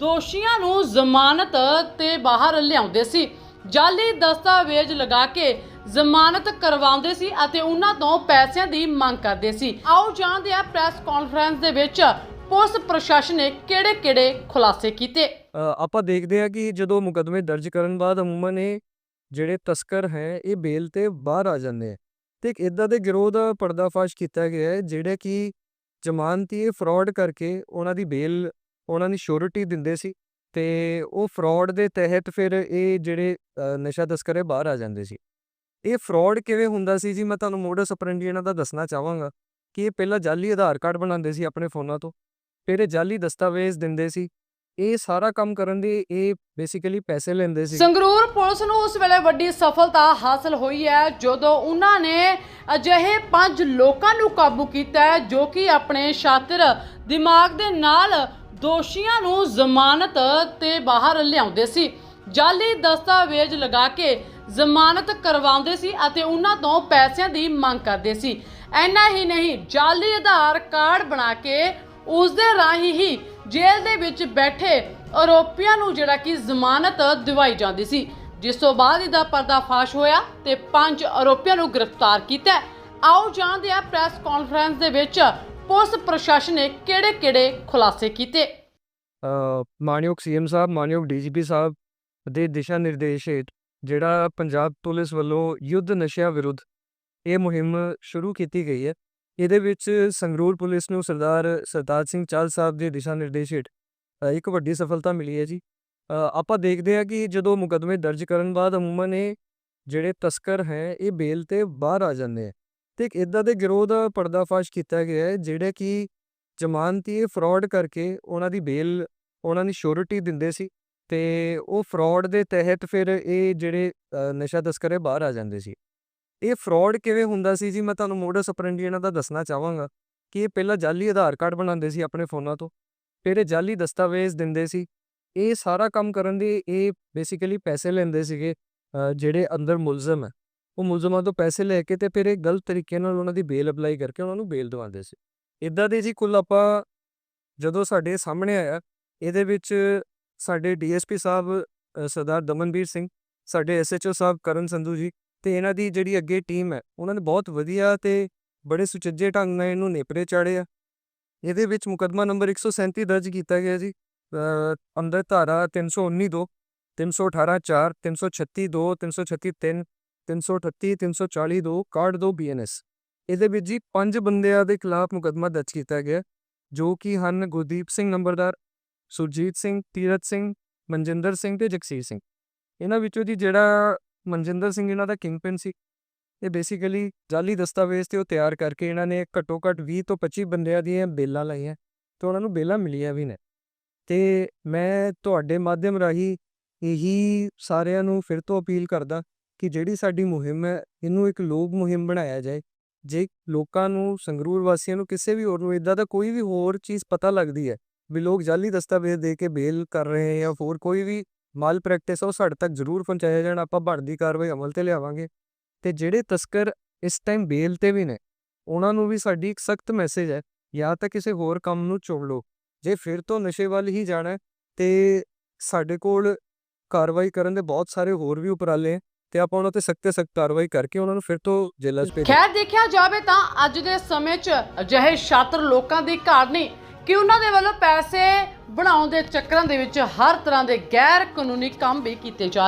ਦੋਸ਼ੀਆਂ ਨੂੰ ਜ਼ਮਾਨਤ ਤੇ ਬਾਹਰ ਲਿਆਉਂਦੇ ਸੀ। ਜਾਲੀ ਦਸਤਾਵੇਜ਼ ਲਗਾ ਕੇ ਜ਼ਮਾਨਤ ਕਰਵਾਉਂਦੇ ਸੀ ਅਤੇ ਉਹਨਾਂ ਤੋਂ ਪੈਸਿਆਂ ਦੀ ਮੰਗ ਕਰਦੇ ਸੀ। ਆਓ ਜਾਣਦੇ ਹਾਂ ਪ੍ਰੈਸ ਕਾਨਫਰੰਸ ਦੇ ਵਿੱਚ ਪੁਲਿਸ ਪ੍ਰਸ਼ਾਸਨ ਨੇ ਕਿਹੜੇ-ਕਿਹੜੇ ਖੁਲਾਸੇ ਕੀਤੇ। ਆਪਾਂ ਦੇਖਦੇ ਹਾਂ ਕਿ ਜਦੋਂ ਮੁਕੱਦਮੇ ਦਰਜ ਕਰਨ ਬਾਅਦ ਅਮੂਮਨ ਇਹ ਜਿਹੜੇ ਤਸਕਰ ਹੈ, ਇਹ ਬੇਲ ਤੇ ਬਾਹਰ ਆ ਜਾਂਦੇ ਆ। ਤੇ ਇੱਕ ਇਦਾਂ ਦੇ ਗਿਰੋਹ ਦਾ ਪਰਦਾਫਾਸ਼ ਕੀਤਾ ਗਿਆ ਹੈ, ਜਿਹੜੇ ਕਿ ਜ਼ਮਾਨਤੀ ਫਰਾਡ ਕਰਕੇ ਉਹਨਾਂ ਦੀ ਬੇਲ ਉਹਨਾਂ ਦੀ ਸ਼ੋਰਿਟੀ ਦਿੰਦੇ ਸੀ ਤੇ ਉਹ ਫਰਾਡ ਦੇ ਤਹਿਤ ਫਿਰ ਇਹ ਜਿਹੜੇ ਨਸ਼ਾ ਤਸਕਰ ਬਾਹਰ ਆ ਜਾਂਦੇ ਸੀ। ਇਹ ਫਰਾਡ ਕਿਵੇਂ ਹੁੰਦਾ ਸੀ ਜੀ? ਮੈਂ ਤੁਹਾਨੂੰ ਮੋਡਸ ਆਪਰੈਂਡੀ ਇਹਨਾਂ ਦਾ ਦੱਸਣਾ ਚਾਹਾਂਗਾ ਕਿ ਇਹ ਪਹਿਲਾਂ ਜਾਲੀ ਆਧਾਰ ਕਾਰਡ ਬਣਾਉਂਦੇ ਸੀ ਆਪਣੇ ਫੋਨਾਂ ਤੋਂ, ਫਿਰ ਇਹ ਜਾਲੀ ਦਸਤਾਵੇਜ਼ ਦਿੰਦੇ ਸੀ। ਇਹ ਸਾਰਾ ਕੰਮ ਕਰਨ ਦੇ ਇਹ ਬੇਸਿਕਲੀ ਪੈਸੇ ਲੈਂਦੇ ਸੀ। ਸੰਗਰੂਰ ਪੁਲਿਸ ਨੂੰ ਉਸ ਵੇਲੇ ਵੱਡੀ ਸਫਲਤਾ ਹਾਸਲ ਹੋਈ ਹੈ, ਜਦੋਂ ਉਹਨਾਂ ਨੇ ਅਜਿਹੇ ਪੰਜ ਲੋਕਾਂ ਨੂੰ ਕਾਬੂ ਕੀਤਾ ਜੋ ਕਿ ਆਪਣੇ ਸ਼ਾਤਰ ਦਿਮਾਗ ਦੇ ਨਾਲ ਦੋਸ਼ੀਆਂ ਨੂੰ ਜ਼ਮਾਨਤ ਤੇ ਬਾਹਰ ਲਿਆਉਂਦੇ ਸੀ। ਜਾਲੀ ਦਸਤਾਵੇਜ਼ ਲਗਾ ਕੇ ਜ਼ਮਾਨਤ ਕਰਵਾਉਂਦੇ ਸੀ ਅਤੇ ਉਹਨਾਂ ਤੋਂ ਪੈਸਿਆਂ ਦੀ ਮੰਗ ਕਰਦੇ ਸੀ। ਐਨਾ ਹੀ ਨਹੀਂ, ਜਾਲੀ ਆਧਾਰ ਕਾਰਡ ਬਣਾ ਕੇ ਉਸ ਦੇ ਰਾਹੀਂ ਹੀ ਜੇਲ੍ਹ ਦੇ ਵਿੱਚ ਬੈਠੇ ਆਰੋਪੀਆਂ ਨੂੰ ਜਿਹੜਾ ਕਿ ਜ਼ਮਾਨਤ ਦਿਵਾਈ ਜਾਂਦੀ ਸੀ। ਜਿਸ ਤੋਂ ਬਾਅਦ ਇਹਦਾ ਪਰਦਾਫਾਸ਼ ਹੋਇਆ ਤੇ ਪੰਜ ਆਰੋਪੀਆਂ ਨੂੰ ਗ੍ਰਿਫਤਾਰ ਕੀਤਾ। ਆਓ ਜਾਣਦੇ ਹਾਂ ਪ੍ਰੈਸ ਕਾਨਫਰੰਸ ਦੇ ਵਿੱਚ ਪੁਲਿਸ ਪ੍ਰਸ਼ਾਸਨ ਨੇ ਕਿਹੜੇ-ਕਿਹੜੇ ਖੁਲਾਸੇ ਕੀਤੇ? ਅ, ਮਾਨਯੋਗ ਸੀਐਮ ਸਾਹਿਬ ਮਾਨਯੋਗ ਡੀਜੀਪੀ ਸਾਹਿਬ ਦੇ ਦਿਸ਼ਾ ਨਿਰਦੇਸ਼ ਹੇਠ ਜਿਹੜਾ ਪੰਜਾਬ ਪੁਲਿਸ ਵੱਲੋਂ ਯੁੱਧ ਨਸ਼ਿਆਂ ਵਿਰੁੱਧ ਇਹ ਮੁਹਿੰਮ ਸ਼ੁਰੂ ਕੀਤੀ ਗਈ ਹੈ ਇਹਦੇ ਵਿੱਚ ਸੰਗਰੂਰ ਪੁਲਿਸ ਨੂੰ ਸਰਦਾਰ ਸਰਤਾਜ ਸਿੰਘ ਚਾਲ ਸਾਹਿਬ ਦੇ ਦਿਸ਼ਾ ਨਿਰਦੇਸ਼ ਹੇਠ ਇੱਕ ਵੱਡੀ ਸਫਲਤਾ ਮਿਲੀ ਹੈ ਜੀ। ਆਪਾਂ ਦੇਖਦੇ ਹਾਂ ਕਿ ਜਦੋਂ ਮੁਕੱਦਮੇ ਦਰਜ ਕਰਨ ਬਾਅਦ ਅਮੂਮਨ ਇਹ ਜਿਹੜੇ ਤਸਕਰ ਹੈ ਇਹ ਬੇਲ ਤੇ ਬਾਹਰ ਆ ਜਾਂਦੇ ਆ। ਤੇ ਇੱਕ ਇਦਾਂ ਦੇ ਗਿਰੋਹ ਦਾ ਪਰਦਾਫਾਸ਼ ਕੀਤਾ ਗਿਆ ਹੈ, ਜਿਹੜੇ ਕਿ ਜ਼ਮਾਨਤੀ ਫਰਾਡ ਕਰਕੇ ਉਹਨਾਂ ਦੀ ਬੇਲ, ਉਹਨਾਂ ਦੀ ਸ਼ੋਰਿਟੀ ਦਿੰਦੇ ਸੀ ਤੇ ਉਹ ਫਰਾਡ ਦੇ ਤਹਿਤ ਫਿਰ ਇਹ ਜਿਹੜੇ ਨਸ਼ਾ ਤਸਕਰੇ ਬਾਹਰ ਆ ਜਾਂਦੇ ਸੀ। ਇਹ ਫਰਾਡ ਕਿਵੇਂ ਹੁੰਦਾ ਸੀ ਜੀ? ਮੈਂ ਤੁਹਾਨੂੰ ਮੋਡਸ ਆਪਰੈਂਡੀ ਇਹਨਾਂ ਦਾ ਦੱਸਣਾ ਚਾਹਾਂਗਾ ਕਿ ਇਹ ਪਹਿਲਾਂ ਜਾਲੀ ਆਧਾਰ ਕਾਰਡ ਬਣਾਉਂਦੇ ਸੀ ਆਪਣੇ ਫੋਨਾਂ ਤੋਂ, ਫਿਰ ਇਹ ਜਾਲੀ ਦਸਤਾਵੇਜ਼ ਦਿੰਦੇ ਸੀ। ਇਹ ਸਾਰਾ ਕੰਮ ਕਰਨ ਦੇ ਇਹ ਬੇਸਿਕਲੀ ਪੈਸੇ ਲੈਂਦੇ ਸੀਗੇ ਜਿਹੜੇ ਅੰਦਰ ਮੁਲਜ਼ਮ ਹੈ। ਉਹ ਮੁਲਜ਼ਮਾਂ ਤੋਂ ਪੈਸੇ ਲੈ ਕੇ ਤੇ ਫਿਰ ਇਹ ਗਲਤ ਤਰੀਕੇ ਨਾਲ ਉਹਨਾਂ ਦੀ ਬੇਲ ਅਪਲਾਈ ਕਰਕੇ ਉਹਨਾਂ ਨੂੰ ਬੇਲ ਦਵਾਉਂਦੇ ਸੀ। ਇਦਾਂ ਦੇ ਜੀ ਕੁੱਲ ਆਪਾਂ ਜਦੋਂ ਸਾਡੇ ਸਾਹਮਣੇ ਆਇਆ, ਇਹਦੇ ਵਿੱਚ ਸਾਡੇ ਡੀਐਸਪੀ ਸਾਹਿਬ ਸਰਦਾਰ ਦਮਨਵੀਰ ਸਿੰਘ, ਸਾਡੇ ਐਸਐਚਓ ਸਾਹਿਬ ਕਰਨ ਸੰਧੂ ਜੀ ਤੇ ਇਹਨਾਂ ਦੀ ਜਿਹੜੀ ਅੱਗੇ ਟੀਮ ਹੈ, ਉਹਨਾਂ ਨੇ ਬਹੁਤ ਵਧੀਆ ਤੇ ਬੜੇ ਸੁਚੱਜੇ ਢੰਗ ਨਾਲ ਇਹਨੂੰ ਨੇਪਰੇ ਚਾੜਿਆ ਇਹਦੇ ਵਿੱਚ ਮੁਕੱਦਮਾ ਨੰਬਰ 137 ਦਰਜ ਕੀਤਾ ਗਿਆ ਜੀ ਅੰਦਰ ਧਾਰਾ 319 2 318 4 336 2 336 3 338 340 ਦੋ ਕਾਰਡ 2 ਬੀਐਨਐਸ ਇਹਦੇ ਵਿੱਚ ਜੀ ਪੰਜ ਬੰਦਿਆਂ ਦੇ ਖਿਲਾਫ ਮੁਕੱਦਮਾ ਦਰਜ ਕੀਤਾ ਗਿਆ, ਜੋ ਕਿ ਹਨ ਗੁਰਦੀਪ ਸਿੰਘ ਨੰਬਰਦਾਰ, ਸੁਰਜੀਤ ਸਿੰਘ ਤੀਰਤ ਸਿੰਘ, ਮਨਜਿੰਦਰ ਸਿੰਘ ਤੇ ਜਗਸੀਰ ਸਿੰਘ। ਇਹਨਾਂ ਵਿੱਚੋਂ ਜੀ ਜਿਹੜਾ ਮਨਜਿੰਦਰ ਸਿੰਘ ਇਹਨਾਂ ਦਾ ਕਿੰਗਪਿਨ ਸੀ, ਇਹ ਬੇਸਿਕਲੀ ਜਾਲੀ ਦਸਤਾਵੇਜ਼ ਤੇ ਉਹ ਤਿਆਰ ਕਰਕੇ ਇਹਨਾਂ ਨੇ ਘੱਟੋ ਘੱਟ 20 ਤੋਂ 25 ਬੰਦਿਆਂ ਦੀਆਂ ਬੇਲਾਂ ਲਾਈਆਂ ਤੇ ਉਹਨਾਂ ਨੂੰ ਬੇਲਾਂ ਮਿਲੀਆਂ ਵੀ ਨੇ। ਤੇ ਮੈਂ ਤੁਹਾਡੇ ਮਾਧਿਅਮ ਰਾਹੀਂ ਇਹੀ ਸਾਰਿਆਂ ਨੂੰ ਫਿਰ ਤੋਂ ਅਪੀਲ ਕਰਦਾ ਕਿ ਜਿਹੜੀ ਸਾਡੀ ਮੁਹਿੰਮ ਹੈ ਇਹਨੂੰ ਇੱਕ ਲੋਕ ਮੁਹਿੰਮ ਬਣਾਇਆ ਜਾਏ। ਜੇ ਲੋਕਾਂ ਨੂੰ ਸੰਗਰੂਰ ਵਾਸੀਆਂ ਨੂੰ ਕਿਸੇ ਵੀ ਹੋਰ ਨੂੰ ਇਦਾਂ ਦਾ ਕੋਈ ਵੀ ਹੋਰ ਚੀਜ਼ ਪਤਾ ਲੱਗਦੀ ਹੈ ਵੀ ਲੋਕ ਜਾਲੀ ਦਸਤਾਵੇਜ਼ ਦੇ ਕੇ ਬੇਲ ਕਰ ਰਹੇ ਹੈ ਜਾਂ ਹੋਰ ਕੋਈ ਵੀ ਮਾਲ ਪ੍ਰੈਕਟਿਸ ਉਹ ਸਾਡੇ ਤੱਕ ਜ਼ਰੂਰ ਪਹੁੰਚਾਇਆ ਜਾਣ ਆਪਾਂ ਬਣਦੀ ਕਾਰਵਾਈ ਅਮਲ ਤੇ ਲਿਆਵਾਂਗੇ। ਤੇ ਜਿਹੜੇ ਤਸਕਰ ਇਸ ਟਾਈਮ ਬੇਲ ਤੇ ਵੀ ਨੇ ਉਹਨਾਂ ਨੂੰ ਵੀ ਸਾਡੀ ਇੱਕ ਸਖਤ ਮੈਸੇਜ ਹੈ ਜਾਂ ਤਾਂ ਕਿਸੇ ਹੋਰ ਕੰਮ ਨੂੰ ਚੁਣ ਲਓ। ਜੇ ਫਿਰ ਤੋਂ ਨਸ਼ੇ ਵੱਲ ਹੀ ਜਾਣਾ ਹੈ, ਤੇ ਸਾਡੇ ਕੋਲ ਕਾਰਵਾਈ ਕਰਨ ਦੇ ਬਹੁਤ ਸਾਰੇ ਹੋਰ ਵੀ ਉਪਰਾਲੇ ਹੈ ਤੇ ਆਪਾਂ ਉਹਨਾਂ ਤੇ ਸਖਤ ਸਖਤ ਕਾਰਵਾਈ ਕਰਕੇ ਉਹਨਾਂ ਨੂੰ ਫਿਰ ਤੋਂ ਜੇਲ੍ਹਾਂ 'ਚ ਭੇਜ ਖੈਰ, ਦੇਖਿਆ ਜਾਵੇ ਤਾਂ ਅੱਜ ਦੇ ਸਮੇਂ 'ਚ ਅਜਿਹੇ ਛਾਤਰ ਲੋਕਾਂ ਦੀ ਘਾਟ ਨਹੀਂ ਕਿ ਉਹਨਾਂ ਦੇ ਵੱਲੋਂ ਪੈਸੇ ਬਣਾਉਣ ਦੇ ਚੱਕਰਾਂ ਦੇ ਵਿੱਚ ਹਰ ਤਰ੍ਹਾਂ ਦੇ ਗੈਰ ਕਾਨੂੰਨੀ ਕੰਮ ਵੀ ਕੀਤੇ ਜਾ